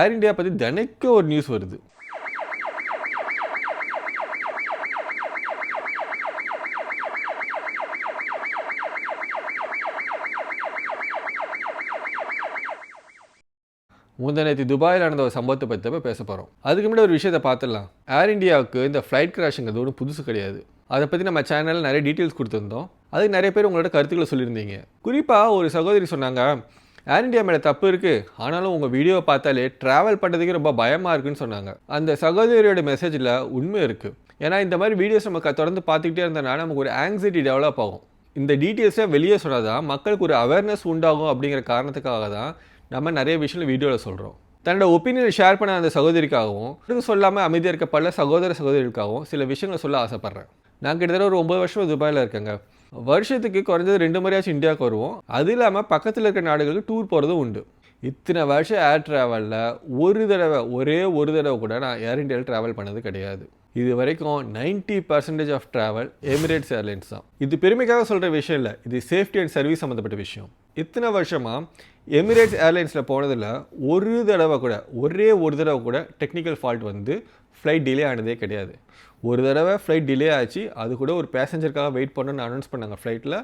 ஏர் India பற்றி தினைக்கும் ஒரு நியூஸ் வருது. முந்தநேற்று துபாயில் நடந்த ஒரு சம்பவத்தை பற்றி தான் பேச போகிறோம் அதுக்கு முன்னாடி ஒரு விஷயத்தை பார்த்துடலாம். ஏர் இந்தியாவுக்கு இந்த ஃப்ளைட் கிராஷுங்கிறது ஒன்றும் புதுசு கிடையாது. அதை பற்றி நம்ம சேனலில் நிறைய டீட்டெயில்ஸ் கொடுத்துருந்தோம். அதுக்கு நிறைய பேர் உங்களோட கருத்துக்களை சொல்லியிருந்தீங்க. குறிப்பாக ஒரு சகோதரி சொன்னாங்க ஏர் இண்டியா மேலே தப்பு இருக்குது ஆனாலும் உங்கள் வீடியோவை பார்த்தாலே ட்ராவல் பண்ணுறதுக்கு ரொம்ப பயமாக இருக்குன்னு சொன்னாங்க. அந்த சகோதரியோட மெசேஜில் உண்மை இருக்குது ஏன்னா இந்த மாதிரி வீடியோஸ் நம்ம தொடர்ந்து பார்த்துக்கிட்டே இருந்தனால நமக்கு ஒரு ஆங்ஸைட்டி டெவலப் ஆகும். இந்த டீட்டெயில்ஸை வெளியே சொன்னால் தான் மக்களுக்கு ஒரு அவேர்னஸ் உண்டாகும் அப்படிங்கிற காரணத்துக்காக தான் நம்ம நிறைய விஷயங்கள் வீடியோவில் சொல்கிறோம் தன்னோட ஒப்பீனியனை ஷேர் பண்ண அந்த சகோதரிக்காகவும் இதுக்கு சொல்லாமல் அமைதியாக இருக்க பல சகோதர சகோதரிகளுக்காகவும் சில விஷயங்களை சொல்ல ஆசைப்பட்றேன். நான் கிட்டத்தட்ட ஒரு ஒம்பது வருஷம் துபாயில் இருக்கேங்க. வருஷத்துக்கு குறைஞ்சது ரெண்டு முறையாச்சும் இந்தியாவுக்கு வருவோம். அது இல்லாமல் பக்கத்தில் இருக்கிற நாடுகளுக்கு டூர் போகிறதும் உண்டு. இத்தனை வருஷம் ஏர் ட்ராவலில் ஒரு தடவை ஒரே ஒரு தடவை கூட நான் ஏர் இந்தியாவில் ட்ராவல் பண்ணது கிடையாது. இது வரைக்கும் 90% percentage of travel Emirates Airlines தான். இது பெருமைக்காக சொல்கிற விஷயம் இல்லை. இது சேஃப்டி அண்ட் சர்வீஸ் சம்மந்தப்பட்ட விஷயம். இத்தனை வருஷமாக எமிரேட்ஸ் ஏர்லைன்ஸில் போனதில் ஒரு தடவை கூட ஒரே ஒரு தடவை கூட டெக்னிக்கல் ஃபால்ட் வந்து ஃப்ளைட் டிலே ஆனதே கிடையாது. ஒரு தடவை ஃப்ளைட் டிலே ஆச்சு. அது கூட ஒரு பேசஞ்சருக்காக வெயிட் பண்ணணும்னு அனௌன்ஸ் பண்ணாங்க ஃப்ளைட்டில்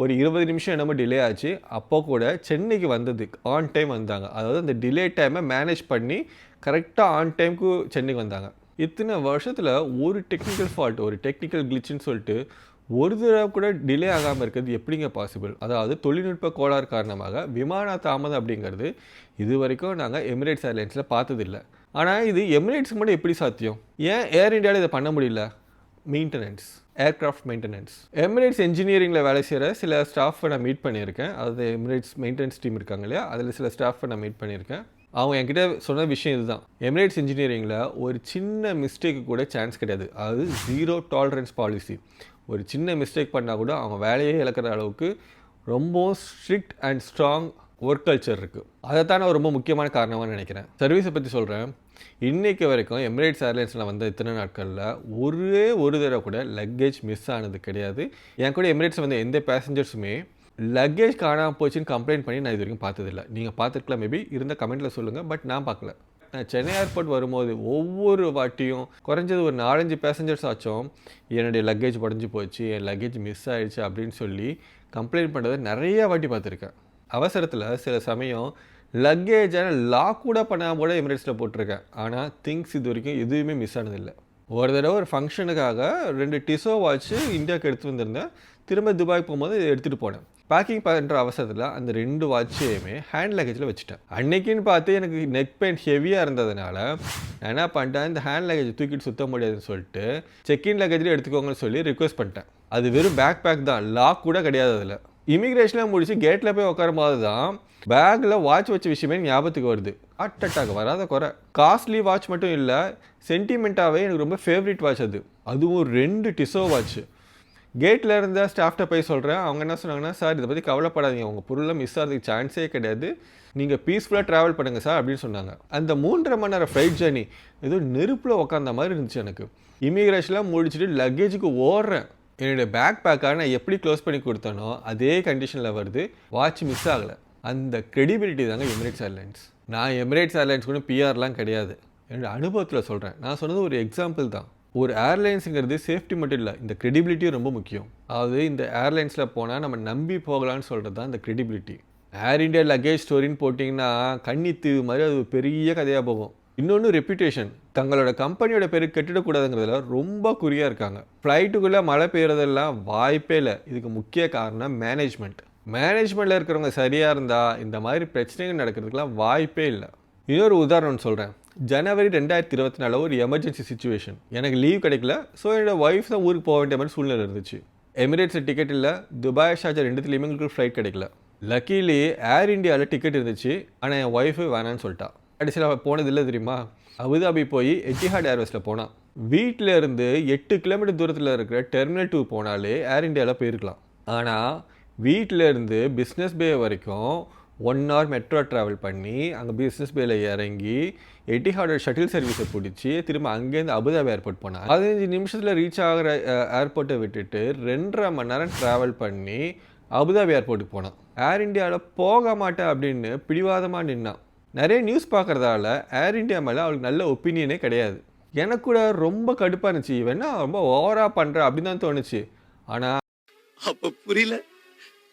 ஒரு இருபது நிமிஷம் என்னமோ டிலே ஆச்சு. அப்போ கூட சென்னைக்கு வந்தது ஆன் டைம் வந்தாங்க. அதாவது அந்த டிலே டைமை மேனேஜ் பண்ணி கரெக்டாக ஆன் டைமுக்கு சென்னைக்கு வந்தாங்க. இத்தனை வருஷத்தில் ஒரு டெக்னிக்கல் ஃபால்ட் ஒரு டெக்னிக்கல் கிளிச்சுன்னு சொல்லிட்டு ஒரு தடவை கூட டிலே ஆகாமல் இருக்கிறது எப்படிங்க பாசிபிள் அதாவது தொழில்நுட்ப கோளாறு காரணமாக விமான தாமதம் அப்படிங்கிறது இது வரைக்கும் நாங்கள் எமிரேட்ஸ் ஏர்லைன்ஸில் பார்த்ததில்ல. ஆனால் இது எமிரேட்ஸ்க்கு மட்டும் எப்படி சாத்தியம்? ஏன் ஏர் இண்டியாவில் இதை பண்ண முடியல? மெயின்டெனன்ஸ் ஏர்க்ராஃப்ட் மெயின்டெனன்ஸ் எமிரேட்ஸ் இன்ஜினியரிங்கில் வேலை செய்கிற சில ஸ்டாஃபை நான் மீட் பண்ணியிருக்கேன். அதாவது எமிரேட்ஸ் மெயின்டெனன்ஸ் டீம் இருக்காங்க இல்லையா? அதில் சில ஸ்டாஃபை நான் மீட் பண்ணியிருக்கேன். அவங்க என்கிட்ட சொன்ன விஷயம் இதுதான். எமிரேட்ஸ் இன்ஜினியரிங்கில் ஒரு சின்ன மிஸ்டேக்கு கூட சான்ஸ் கிடையாது. அது ஜீரோ டாலரன்ஸ் பாலிசி ஒரு சின்ன மிஸ்டேக் பண்ணால் கூட அவங்க வேலையே இழக்கிற அளவுக்கு ரொம்பவும் strict and strong work culture இருக்குது அதைத்தான் நான் ரொம்ப முக்கியமான காரணமாக நினைக்கிறேன். சர்வீஸை பற்றி சொல்கிறேன் இன்றைக்கு வரைக்கும் எமிரேட்ஸ் ஏர்லைன்ஸில் வந்த இத்தனை நாட்களில் ஒரே ஒரு தடவை கூட லக்கேஜ் மிஸ் ஆனது கிடையாது. என் கூட எமிரேட்ஸ் வந்த எந்த பேசஞ்சர்ஸுமே லக்கேஜ் காணாமல் போச்சுன்னு கம்ப்ளைண்ட் பண்ணி நான் இது வரைக்கும் பார்த்ததில்ல. நீங்கள் பார்த்துருக்கலாம் மேபி இருந்த கமெண்ட்டில் சொல்லுங்கள் பட் நான் பார்க்கல. நான் சென்னை ஏர்போர்ட் வரும்போது ஒவ்வொரு வாட்டியும் குறைஞ்சது ஒரு நாலஞ்சு பேசஞ்சர்ஸ் ஆச்சும் என்னுடைய லக்கேஜ் உடஞ்சி போச்சு என் லக்கேஜ் மிஸ் ஆகிடுச்சு அப்படின்னு சொல்லி கம்ப்ளைண்ட் பண்ணுறதை நிறைய வாட்டி பார்த்துருக்கேன். அவசரத்தில் சில சமயம் லக்கேஜை லாக் கூட பண்ணாமல் கூட எமிரேட்ஸில் போட்டிருக்கேன். ஆனால் திங்ஸ் இது வரைக்கும் எதுவுமே மிஸ் ஆனதில்லை ஒரு தடவை ஒரு ஃபங்க்ஷனுக்காக ரெண்டு டிசோ வாட்ச்சு இந்தியாவுக்கு எடுத்து வந்திருந்தேன். திரும்ப துபாய் போகும்போது எடுத்துகிட்டு போனேன். பேக்கிங் பண்ணுற அவசரத்தில் அந்த ரெண்டு வாட்சையுமே ஹேண்ட் லக்கேஜில் வச்சுட்டேன். அன்னைக்குன்னு பார்த்து எனக்கு நெக் பெயின் ஹெவியாக இருந்ததுனால நான் என்ன பண்ணிட்டேன் இந்த ஹேண்ட் லக்கேஜ் தூக்கிட்டு சுத்த முடியாதுன்னு சொல்லிட்டு செக்இன் லக்கேஜில் எடுத்துக்கோங்கன்னு சொல்லி ரிக்வஸ்ட் பண்ணிட்டேன். அது வெறும் பேக் பேக் தான். லாக் கூட கிடையாது அதில். இமிக்ரேஷனில் முடிச்சு கேட்டில் போய் உட்காரும் போது தான் பேக்கில் வாட்ச் வச்ச விஷயமே ஞாபகத்துக்கு வருது. ஹார்ட் அட்டாக் வராத குறை. காஸ்ட்லி வாட்ச் மட்டும் இல்லை சென்டிமெண்ட்டாகவே எனக்கு ரொம்ப ஃபேவரட் வாட்ச் அது. அதுவும் ரெண்டு டிசோ வாட்ச் கேட்டில் இருந்த ஸ்டாஃப்ட்ட போய் சொல்கிறேன் அவங்க என்ன சொன்னாங்கன்னா சார் இதை பற்றி கவலைப்படாதீங்க. உங்கள் பொருளில் மிஸ் ஆகிறதுக்கு சான்ஸே கிடையாது. நீங்கள் பீஸ்ஃபுல்லாக ட்ராவல் பண்ணுங்கள் சார் அப்படின்னு சொன்னாங்க. அந்த மூன்றரை மணி நேரம் ஃப்ளைட் ஜேர்னி ஏதோ நெருப்பில் உட்காந்த மாதிரி இருந்துச்சு எனக்கு. இமிக்ரேஷன்லாம் முடிச்சுட்டு லக்கேஜுக்கு ஓடுறேன். என்னுடைய பேக் பேக்காக நான் எப்படி க்ளோஸ் பண்ணி கொடுத்தனோ அதே கண்டிஷனில் வருது. வாட்ச் மிஸ் ஆகலை. அந்த க்ரெடிபிலிட்டி தாங்க எமிரேட்ஸ் ஏர்லைன்ஸ் நான் எமிரேட்ஸ் ஏர்லைன்ஸ் கூட பிஆர்லாம் கிடையாது. என்னோடய அனுபவத்தில் சொல்கிறேன் நான் சொன்னது ஒரு எக்ஸாம்பிள் தான். ஒரு ஏர்லைன்ஸுங்கிறது சேஃப்டி மட்டும் இல்லை இந்த க்ரெடிபிலிட்டியும் ரொம்ப முக்கியம். அதாவது இந்த ஏர்லைன்ஸில் போனால் நம்ம நம்பி போகலான்னு சொல்கிறது தான் இந்த க்ரெடிபிலிட்டி ஏர் இண்டியா லக்கேஜ் ஸ்டோரின்னு போட்டிங்கன்னா கன்னித்தீவு மாதிரி அது ஒரு பெரிய கதையாக போகும். இன்னொன்று ரெப்யூட்டேஷன் தங்களோட கம்பெனியோட பேர் கெட்டிடக்கூடாதுங்கிறதுல ரொம்ப குறியாக இருக்காங்க. ஃப்ளைட்டுக்குள்ளே மழை பெய்யறதெல்லாம் வாய்ப்பே இல்லை. இதுக்கு முக்கிய காரணம் மேனேஜ்மெண்ட் மேனேஜ்மெண்ட்டில் இருக்கிறவங்க சரியாக இருந்தால் இந்த மாதிரி பிரச்சனைகள் நடக்கிறதுக்கெலாம் வாய்ப்பே இல்லை. இன்னொரு உதாரணம் சொல்கிறேன் ஜனவரி ரெண்டாயிரத்தி இருபத்தி நாலு ஒரு எமர்ஜென்சி சுச்சுவேஷன் எனக்கு லீவ் கிடைக்கல. ஸோ என்னோட ஒய்ஃப் தான் ஊருக்கு போக வேண்டிய மாதிரி சூழ்நிலை இருந்துச்சு. எமிரேட்ஸ் டிக்கெட் இல்லை. துபாய் ஷாஜா ரெண்டுத்துலேயுமே எங்களுக்கு ஃப்ளைட் கிடைக்கல. லக்கீலி ஏர் இண்டியாவில் டிக்கெட் இருந்துச்சு. ஆனால் என் ஒய்ஃபு வேணான்னு சொல்லிட்டா. கடைசியில் அவள் போனது இல்லை தெரியுமா? அபுதாபி போய் எட்டிஹாட் ஏர்வேஸில் போனான் வீட்டில் இருந்து எட்டு கிலோமீட்டர் தூரத்தில் இருக்கிற டெர்மினல் டூ போனாலே ஏர் இந்தியாவில் போயிருக்கலாம். ஆனால் வீட்டில் இருந்து பிஸ்னஸ் பே வரைக்கும் ஒன் ஹவர் மெட்ரோ ட்ராவல் பண்ணி அங்கே பிஸ்னஸ் பேயில் இறங்கி எட்டிஹாடோட ஷட்டில் சர்வீஸை பிடிச்சி திரும்ப அங்கேருந்து அபுதாபி ஏர்போர்ட் போனாங்க பதினஞ்சு நிமிஷத்தில் ரீச் ஆகிற ஏர்போர்ட்டை விட்டுட்டு ரெண்டரை மணி நேரம் ட்ராவல் பண்ணி அபுதாபி ஏர்போர்ட்டுக்கு போனான் ஏர் இந்தியாவில் போக மாட்டேன் அப்படின்னு பிடிவாதமாக நின்னான். நிறைய நியூஸ் பார்க்குறதால ஏர் இந்தியா மேலே அவளுக்கு நல்ல ஒப்பீனியனே கிடையாது. எனக்கு கூட ரொம்ப கடுப்பாக இருந்துச்சு. இவன்னா ரொம்ப ஓவராக பண்ணுற அப்படின்னு தான் தோணுச்சு. ஆனால் அப்ப புரியல.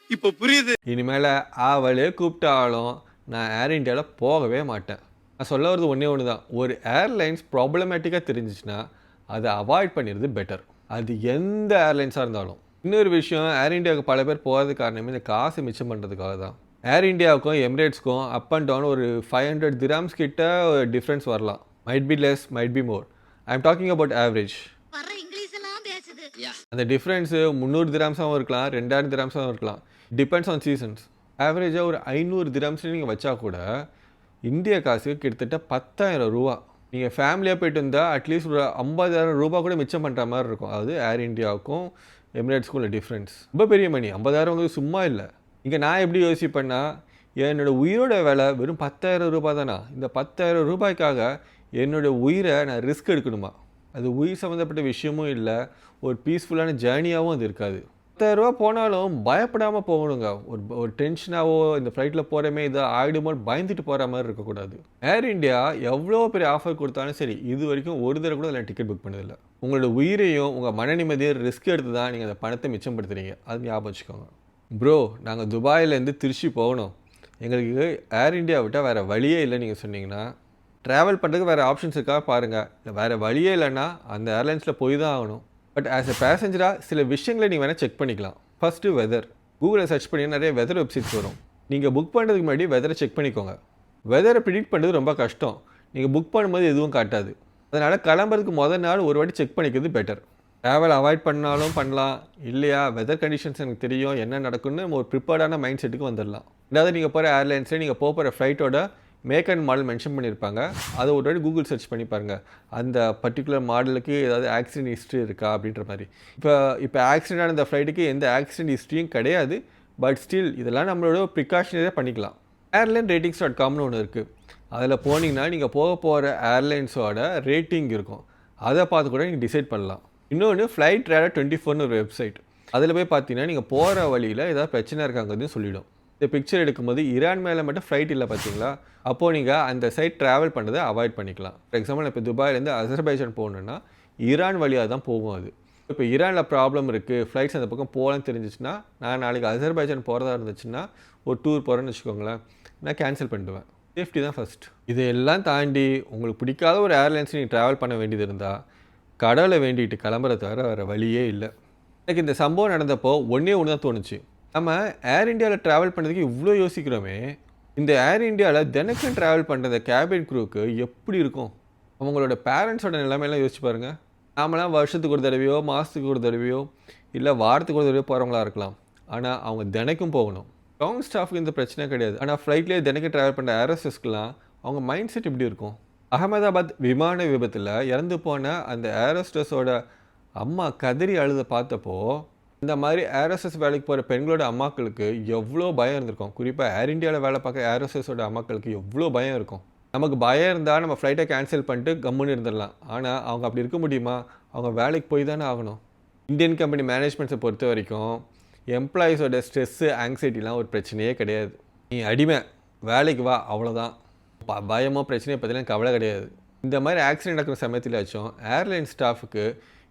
இப்ப புரியுது. இனிமேல் அவளே கூப்பிட்டாலும் நான் ஏர் இந்தியாவில் போகவே மாட்டேன். நான் சொல்ல வரது ஒன்றே ஒன்று தான் ஒரு ஏர்லைன்ஸ் ப்ராப்ளமேட்டிக்காக தெரிஞ்சிச்சுன்னா அதை அவாய்ட் பண்ணிடுறது பெட்டர் அது எந்த ஏர்லைன்ஸாக இருந்தாலும். இன்னொரு விஷயம் ஏர் இந்தியாவுக்கு பல பேர் போகிறது காரணமே இந்த காசு மிச்சம் பண்ணுறதுக்காக தான் ஏர் இந்தியாவுக்கும் எமிரேட்ஸ்க்கும் அப் அண்ட் டவுன் ஒரு ஃபைவ் ஹண்ட்ரட் திராம்ஸ் கிட்ட டிஃப்ரென்ஸ் வரலாம். Might be less might be more I am talking about average அந்த டிஃப்ரென்ஸு முந்நூறு திராம்ஸாகவும் இருக்கலாம் ரெண்டாயிரம் திராம்ஸாகவும் இருக்கலாம். டிபெண்ட்ஸ் ஆன் சீசன்ஸ் ஆவரேஜாக ஒரு ஐநூறு திராம்ஸ் நீங்கள் வச்சா கூட இந்திய காசு கிட்டத்தட்ட பத்தாயிரம் ரூபா. நீங்கள் ஃபேமிலியாக போயிட்டு வந்தால் அட்லீஸ்ட் ஒரு ஐம்பதாயிரம் ரூபா கூட மிச்சம் பண்ணுற மாதிரி இருக்கும். அதாவது ஏர் இந்தியாவுக்கும் எமிரேட்ஸ்க்கும் உள்ள டிஃப்ரென்ஸ் ரொம்ப பெரிய மணி ஐம்பதாயிரம் வந்து சும்மா இல்லை. இங்கே நான் எப்படி யோசிப்பேன்னா என்னோடய உயிரோட விலை வெறும் பத்தாயிரம் ரூபாய் தானா? இந்த பத்தாயிரம் ரூபாய்க்காக என்னோடய உயிரை நான் ரிஸ்க் எடுக்கணுமா? அது உயிர் சம்மந்தப்பட்ட விஷயமும் இல்லை ஒரு பீஸ்ஃபுல்லான ஜேர்னியாகவும் அது இருக்காது. பத்தாயிரரூபா போனாலும் பயப்படாமல் போகணுங்க. ஒரு ஒரு டென்ஷனாகவோ இந்த ஃப்ளைட்டில் போகிறமே இதை ஆகிடுமோன்னு பயந்துட்டு போகிற மாதிரி இருக்கக்கூடாது. ஏர் இந்தியா எவ்வளோ பெரிய ஆஃபர் கொடுத்தாலும் சரி இது வரைக்கும் ஒரு தடவை கூட அதில் டிக்கெட் புக் பண்ணதில்லை. உங்களோட உயிரையும் உங்கள் மன நிம்மதியை ரிஸ்க் எடுத்து தான் நீங்கள் அந்த பணத்தை மிச்சப்படுத்துறீங்க. அது ஞாபகம் வச்சுக்கோங்க. ப்ரோ நாங்கள் துபாயிலேருந்து திருச்சி போகணும். எங்களுக்கு ஏர் இண்டியா விட்டால் வேறு வழியே இல்லை நீங்கள் சொன்னீங்கன்னா ட்ராவல் பண்ணுறதுக்கு வேறு ஆப்ஷன்ஸ் இருக்கா பாருங்கள் இல்லை வேறு வழியே இல்லைன்னா அந்த ஏர்லைன்ஸில் போய் தான் ஆகணும். பட் ஆஸ் எ பேசஞ்சராக சில விஷயங்களை நீங்கள் வேணால் செக் பண்ணிக்கலாம். ஃபஸ்ட்டு வெதர் கூகுளில் சர்ச் பண்ணி நிறைய வெதர் வெப்சைட்ஸ் வரும். நீங்கள் புக் பண்ணுறதுக்கு முன்னாடி வெதரை செக் பண்ணிக்கோங்க. வெதரை ப்ரிடிக்ட் பண்ணுறது ரொம்ப கஷ்டம். நீங்கள் புக் பண்ணும்போது எதுவும் காட்டாது. அதனால் கிளம்புறதுக்கு முதல் நாள் ஒரு வாட்டி செக் பண்ணிக்கிறது பெட்டர் ட்ராவல் அவாய்ட் பண்ணாலும் பண்ணலாம். இல்லையா? வெதர் கண்டிஷன்ஸ் எனக்கு தெரியும். என்ன நடக்குன்னு ஒரு ப்ரிப்பேர்டான மைண்ட் செட்டுக்கு வந்துடலாம். ரெண்டாவது நீங்கள் போகிற ஏர்லைன்ஸில் நீங்கள் போகிற ஃப்ளைட்டோட மேக் அண்ட் மாடல் மென்ஷன் பண்ணியிருப்பாங்க. அதை ஒரு வாட்டி கூகுள் சர்ச் பண்ணி பாருங்கள் அந்த பர்டிகுலர் மாடலுக்கு ஏதாவது ஆக்சிடென்ட் ஹிஸ்ட்ரி இருக்கா அப்படின்ற மாதிரி. இப்போ இப்போ ஆக்சிடென்ட் ஆன இந்த ஃப்ளைட்டுக்கு எந்த ஆக்சிடென்ட் ஹிஸ்ட்ரியும் கிடையாது. பட் ஸ்டில் இதெல்லாம் நம்மளோட ப்ரிகாஷனரியாக பண்ணிக்கலாம். ஏர்லைன் ரேட்டிங்ஸ் டாட் காம்னு ஒன்று இருக்குது அதில் போனீங்கன்னா நீங்கள் போக போகிற ஏர்லைன்ஸோட ரேட்டிங் இருக்கும். அதை பார்த்து கூட நீங்கள் டிசைட் பண்ணலாம். இன்னொன்று ஃப்ளைட் ரேடர் டுவெண்ட்டி ஃபோர்னு ஒரு வெப்சைட் அதில் போய் பார்த்தீங்கன்னா நீங்கள் போகிற வழியில் ஏதாவது பிரச்சனை இருக்காங்கிறதையும் சொல்லிவிடும் இந்த பிக்சர் எடுக்கும்போது ஈரான் மேலே மட்டும் ஃப்ளைட் இல்லை பார்த்தீங்களா அப்போது நீங்கள் அந்த சைட் ட்ராவல் பண்ணுறதை அவாய்ட் பண்ணிக்கலாம். ஃபார் எக்ஸாம்பிள் இப்போ துபாயிலேருந்து அசர்பைஜான் போகணுன்னா ஈரான் வழியாக தான் போகும் அது. இப்போ ஈரானில் ப்ராப்ளம் இருக்குது ஃப்ளைட்ஸ் அந்த பக்கம் போகலன்னு தெரிஞ்சிச்சுன்னா நான் நாளைக்கு அசர்பைஜான் போகிறதா இருந்துச்சுன்னா ஒரு டூர் போகிறேன்னு வச்சுக்கோங்களேன் நான் கேன்சல் பண்ணிடுவேன். சேஃப்டி தான் ஃபஸ்ட் இதையெல்லாம் தாண்டி உங்களுக்கு பிடிக்காத ஒரு ஏர்லைன்ஸ் நீங்கள் ட்ராவல் பண்ண வேண்டியது இருந்தால் கடவுளை வேண்டிட்டு கிளம்புறது தவிர வேறு வழியே இல்லை. எனக்கு இந்த சம்பவம் நடந்தப்போ ஒன்றே ஒன்று தான் தோணுச்சு. நம்ம ஏர் இந்தியாவில் ட்ராவல் பண்ணுறதுக்கு இவ்வளோ யோசிக்கிறோமே. இந்த ஏர் இந்தியாவில் தினக்கும் ட்ராவல் பண்ணுற கேபின் க்ரூக்கு எப்படி இருக்கும்? அவங்களோட பேரண்ட்ஸோட நிலைமையெல்லாம் யோசிச்சு பாருங்கள் நாமெல்லாம் வருஷத்துக்கு ஒரு தடவையோ மாதத்துக்கு ஒரு தடவையோ இல்லை வாரத்துக்கு ஒரு தடவையோ போகிறவங்களா இருக்கலாம். ஆனால் அவங்க தினைக்கும் போகணும். லாங் ஸ்டாஃப்க்கு இந்த பிரச்சனை கிடையாது. ஆனால் ஃப்ளைட்லேயே தினைக்கும் ட்ராவல் பண்ணுற ஏரோஸ்டஸ்க்கெலாம் அவங்க மைண்ட் செட் எப்படி இருக்கும்? அகமதாபாத் விமான விபத்தில் இறந்து போன அந்த ஏரோஸ்டஸோட அம்மா கதறி அழுத பார்த்தப்போ இந்த மாதிரி ஏரோஸ்டஸ் வேலைக்கு போகிற பெண்களோட அம்மாக்களுக்கு எவ்வளோ பயம் இருந்திருக்கும். குறிப்பாக ஏர் இந்தியாவில் வேலை பார்க்க ஏரோஸ்டஸோட அம்மாக்களுக்கு எவ்வளோ பயம் இருக்கும். நமக்கு பயம் இருந்தால் நம்ம ஃப்ளைட்டை கேன்சல் பண்ணிட்டு கம்முன்னு இருந்துடலாம். ஆனால் அவங்க அப்படி இருக்க முடியுமா? அவங்க வேலைக்கு போய் தானே ஆகணும். இந்தியன் கம்பெனி மேனேஜ்மெண்ட்ஸை பொறுத்த வரைக்கும் எம்ப்ளாயீஸோட ஸ்ட்ரெஸ்ஸு ஆங்ஸைட்டிலாம் ஒரு பிரச்சனையே கிடையாது. நீ அடிமை. வேலைக்கு வா. அவ்வளோதான் ப பயமோ பிரச்சனையை பற்றிலாம் கவலை கிடையாது. இந்த மாதிரி ஆக்சிடென்ட் நடக்கிற சமயத்திலாச்சும் ஏர்லைன் ஸ்டாஃபுக்கு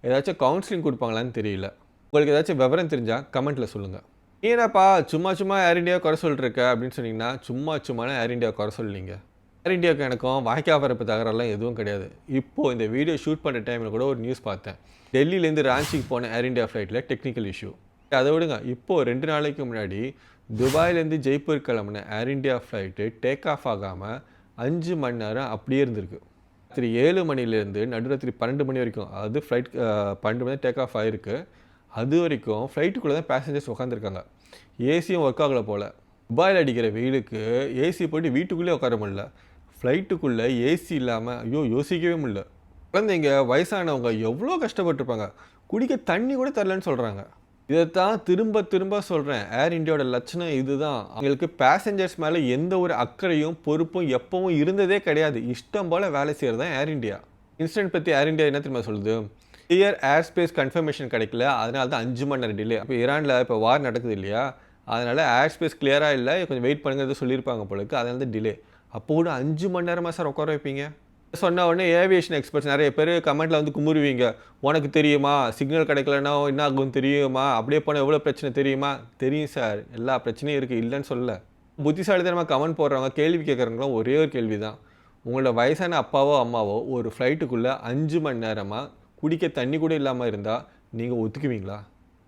ஏதாச்சும் கவுன்சிலிங் கொடுப்பாங்களான்னு தெரியல. உங்களுக்கு ஏதாச்சும் விவரம் தெரிஞ்சால் கமெண்ட்டில் சொல்லுங்கள் ஏன்னாப்பா சும்மா சும்மா ஏர் இண்டியா குறை சொல்லிருக்க அப்படின்னு சொன்னீங்கன்னா சும்மா சும்மா ஏர் இண்டியா குறை சொல்லிங்க ஏர் இந்தியாவுக்கு எனக்கும் வாய்க்கா பரப்பு தகரெல்லாம் எதுவும் கிடையாது. இப்போது இந்த வீடியோ ஷூட் பண்ணுற டைமில் கூட ஒரு நியூஸ் பார்த்தேன். டெல்லியிலேருந்து ராஞ்சிக்கு போன ஏர் இண்டியா ஃப்ளைட்டில் டெக்னிக்கல் இஷ்யூ அதை விடுங்க. இப்போது ரெண்டு நாளைக்கு முன்னாடி துபாயிலேருந்து Jaipur கிளம்புன Air India flight take off ஆகாமல் அஞ்சு மணி நேரம் அப்படியே இருந்திருக்கு. ராத்திரி ஏழு மணிலேருந்து நடுராத்திரி பன்னெண்டு மணி வரைக்கும் அது ஃப்ளைட் பன்னெண்டு மணி டேக் ஆஃப் ஆகிருக்கு அது வரைக்கும் ஃப்ளைட்டுக்குள்ளே தான் பேசஞ்சர்ஸ் உட்காந்துருக்காங்க ஏசியும் ஒர்க் ஆகலை போல். துபாயில் அடிக்கிற வெயிலுக்கு ஏசி போயிட்டு வீட்டுக்குள்ளே உட்கார முடியல. ஃப்ளைட்டுக்குள்ளே ஏசி இல்லாமல் ஐயோ யோசிக்கவே முடியல. குழந்தைங்க வயசானவங்க எவ்வளோ கஷ்டப்பட்டிருப்பாங்க. குடிக்க தண்ணி கூட தரலன்னு சொல்கிறாங்க இதைத்தான் திரும்ப திரும்ப சொல்கிறேன் ஏர் இண்டியாவோட லட்சணம் இதுதான். அவங்களுக்கு பேசஞ்சர்ஸ் மேலே எந்த ஒரு அக்கறையும் பொறுப்பும் எப்பவும் இருந்ததே கிடையாது. இஷ்டம் போல் வேலை செய்கிறது தான் ஏர் இண்டியா இன்சிடென்ட் பற்றி ஏர் இண்டியா என்ன தெரியுமா சொல்லுது? கிளியர் ஏர் ஸ்பேஸ் கன்ஃபர்மேஷன் கிடைக்கல. அதனால தான் அஞ்சு மணி நேரம் டிலே இப்போ ஈரானில் இப்போ வார் நடக்குது இல்லையா? அதனால் ஏர் ஸ்பேஸ் கிளியராக இல்லை. கொஞ்சம் வெயிட் பண்ணுங்கிறது சொல்லியிருப்பாங்க போலக்கு அதனால தான் டிலே அப்போ கூட அஞ்சு மணி நேரமாக சார் உட்கார வைப்பீங்க? சொன்ன உடனே ஏவியேஷன் எக்ஸ்பர்ட்ஸ் நிறைய பேர் கமெண்ட்டில் வந்து குமுறுவீங்க. உனக்கு தெரியுமா? சிக்னல் கிடைக்கலன்னா என்ன ஆகும் தெரியுமா? அப்படியே போனால் எவ்வளோ பிரச்சனை தெரியுமா? தெரியும் சார் எல்லா பிரச்சனையும் இருக்குது இல்லைன்னு சொல்லல. புத்திசாலித்தனமாக கமெண்ட் போடுறவங்க கேள்வி கேட்குறவங்களும் ஒரே ஒரு கேள்வி தான் உங்களோட வயசான அப்பாவோ அம்மாவோ ஒரு ஃப்ளைட்டுக்குள்ளே அஞ்சு மணி நேரமாக குடிக்க தண்ணி கூட இல்லாமல் இருந்தால் நீங்கள் ஒத்துக்குவீங்களா?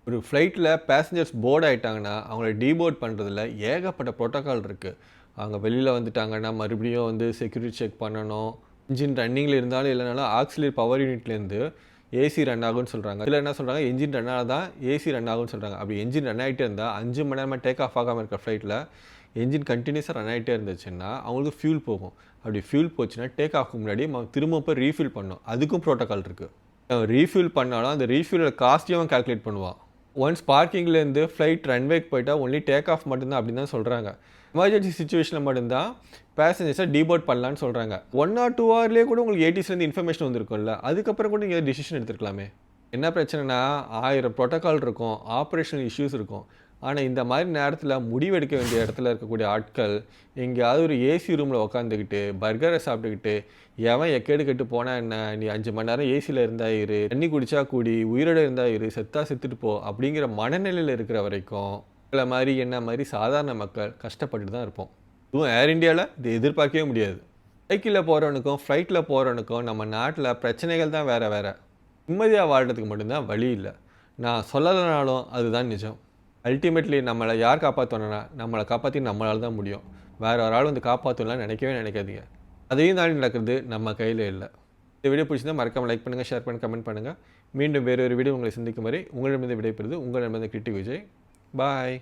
ஒரு ஃப்ளைட்டில் பேசஞ்சர்ஸ் போர்ட் ஆகிட்டாங்கன்னா அவங்கள டீபோர்ட் பண்ணுறதுல ஏகப்பட்ட ப்ரோட்டோக்கால் இருக்குது அவங்க வெளியில் வந்துட்டாங்கன்னா மறுபடியும் வந்து செக்யூரிட்டி செக் பண்ணணும். இன்ஜின் ரன்னிங்கில் இருந்தாலும் இல்லைனாலும் ஆக்சிலரி பவர் யூனிட்லேருந்து ஏசி ரன் ஆகும்னு சொல்கிறாங்க இதில் என்ன சொல்கிறாங்க என்ஜின் ரன் ஆனால் தான் ஏசி ரன் ஆகும்னு சொல்கிறாங்க அப்படி என்ஜின் ரன் ஆகிட்டே இருந்தால் அஞ்சு மணி நேரமாக டேக் ஆஃப் ஆகாமல் இருக்க ஃப்ளைட்டில் என்ஜின் கண்டினியூஸாக ரன் ஆகிட்டே இருந்துச்சுன்னா அவங்களுக்கு ஃபியூல் போகும். அப்படி ஃபியூல் போச்சுன்னா டேக் ஆஃப்க்கு முன்னாடி திரும்ப போய் ரீஃபில் பண்ணும். அதுக்கும் ப்ரோட்டோக்கால் இருக்குது அவன் ரீஃபில் பண்ணாலும் அந்த ரீஃபிலோட காஸ்ட்டையும் அவன் கால்குலேட் பண்ணுவான். ஒன்ஸ் பார்க்கிங்லேருந்து ஃப்ளைட் ரன்வேக்கு போயிட்டால் ஒன்லி டேக் ஆஃப் மட்டும்தான் அப்படின்னு தான் சொல்கிறாங்க எமர்ஜென்சி சுச்சுவேஷனில் மட்டும்தான் பேசஞ்சர்ஸை டீபோர்ட் பண்ணலான்னு சொல்கிறாங்க ஒன் ஆர் டூ ஹவர்லேயே கூட உங்களுக்கு ஏடிஸ்லேருந்து இன்ஃபர்மேஷன் வந்திருக்கும்ல. அதுக்கப்புறம் கூட நீங்கள் டிசிஷன் எடுத்துருக்கலாமே. என்ன பிரச்சனைனா ஆயிரம் ப்ரோட்டோக்கால் இருக்கும் ஆப்ரேஷனல் இஷ்யூஸ் இருக்கும். ஆனால் இந்த மாதிரி நேரத்தில் முடிவெடுக்க வேண்டிய இடத்துல இருக்கக்கூடிய ஆட்கள் எங்கேயாவது ஒரு ஏசி ரூமில் உட்காந்துக்கிட்டு பர்கரை சாப்பிட்டுக்கிட்டு எவன் எக்கேடு கெட்டு போனால் என்ன? நீ அஞ்சு மணி நேரம் ஏசியில் இருந்தா இரு தண்ணி குடிச்சா கூடி உயிரோட இருந்தா இரு செத்தா செத்துட்டு போ அப்படிங்கிற மனநிலையில் இருக்கிற வரைக்கும் இதில் மாதிரி என்ன மாதிரி சாதாரண மக்கள் கஷ்டப்பட்டு தான் இருப்போம். இதுவும் ஏர் இந்தியாவில் இது எதிர்பார்க்கவே முடியாது. சைக்கிளில் போகிறவனுக்கும் ஃப்ளைட்டில் போகிறவனுக்கும் நம்ம நாட்டில் பிரச்சனைகள் தான் வேறு வேறு. நிம்மதியாக வாழ்கிறதுக்கு மட்டும்தான் வழி இல்லை. நான் சொல்லலைனாலும் அதுதான் நிஜம். அல்டிமேட்லி நம்மளை யார் காப்பாற்றணும்னா நம்மளை காப்பாற்றி நம்மளால தான் முடியும். வேற ஒரு ஆள் வந்து காப்பாற்றலாம் நினைக்கவே நினைக்காதீங்க. அதையும் தாண்டி நடக்கிறது நம்ம கையில் இல்லை. இந்த வீடியோ பிடிச்சிருந்தா மறக்காமல் லைக் பண்ணுங்கள் ஷேர் பண்ணி கமெண்ட் பண்ணுங்கள் மீண்டும் வேறு ஒரு வீடியோ உங்களை சந்திக்கும் வரை உங்களிடமிருந்து விடைபெறுது உங்களிடமிருந்து கிரிட்டிக் விஜய். பாய்